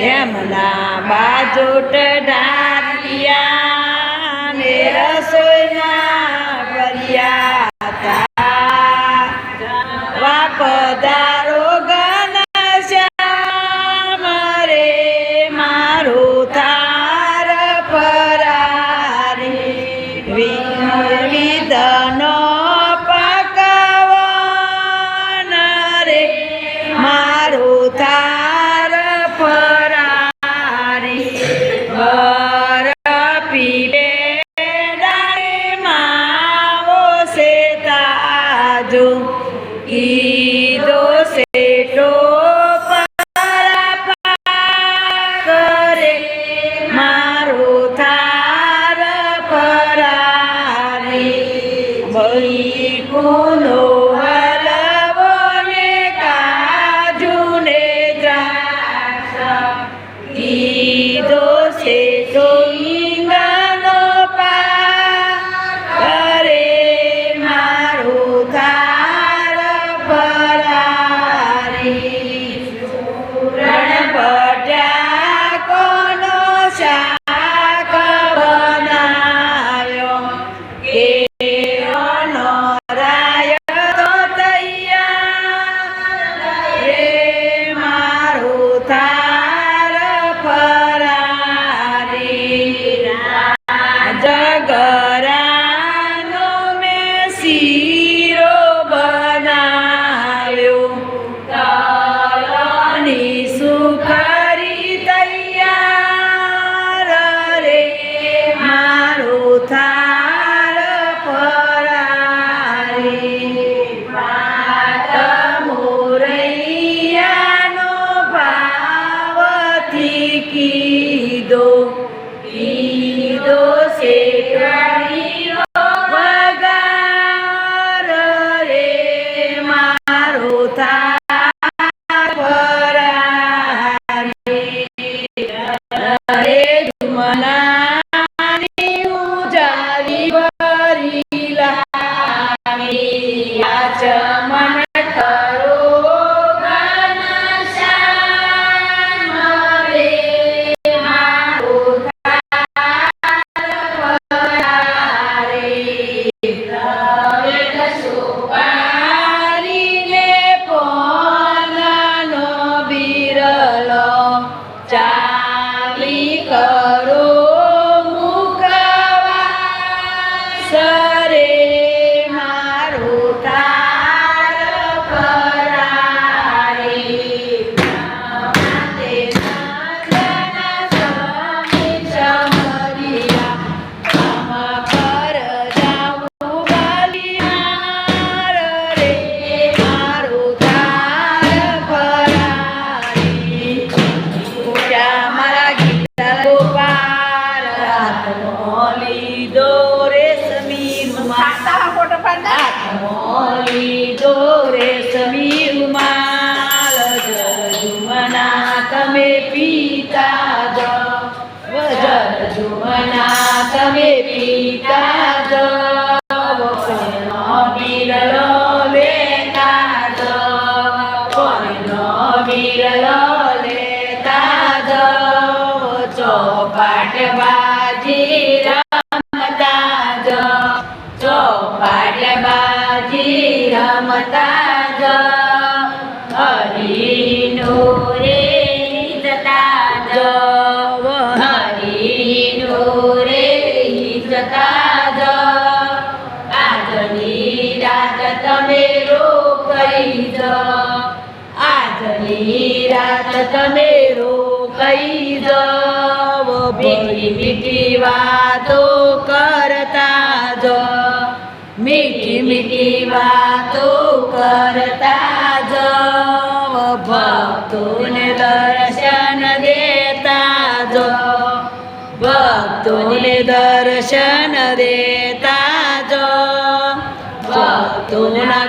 યમુના બાજુ ટડા Oh, yeah. Parede. Oh. તમે પિતા. રાત તમે રોકાઈ જાવ મીઠી મીઠી વાતો કરતા જ મીઠી મીઠી વાતો કરતા ભક્તોને દર્શન દેતા જો. ભક્તોના